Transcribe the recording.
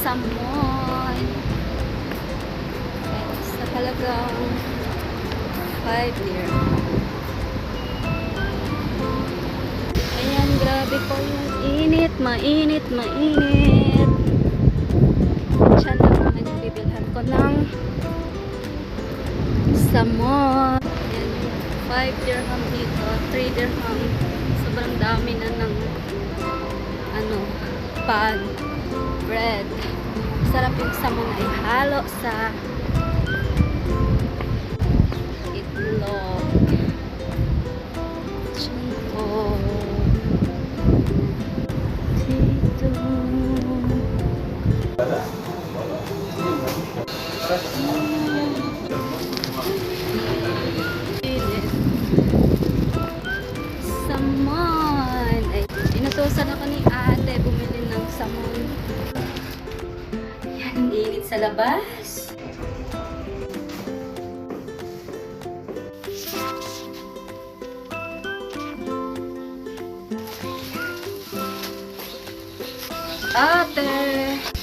Samon. Okay, sa halagang 5 year. Ayan, grabe po yung init, mainit, mainit. Diyan lang ako nagbibilhan ko ng samon. Ayan, 5 dirham dito, 3 dirham. Sobrang dami na ng ano, pan, bread. Sarap yung samon ay halo sa itlog. Dito. Init. Samon. Ay, inutusan ako ni ate bumili ng samon. Ang init sa labas. Ate!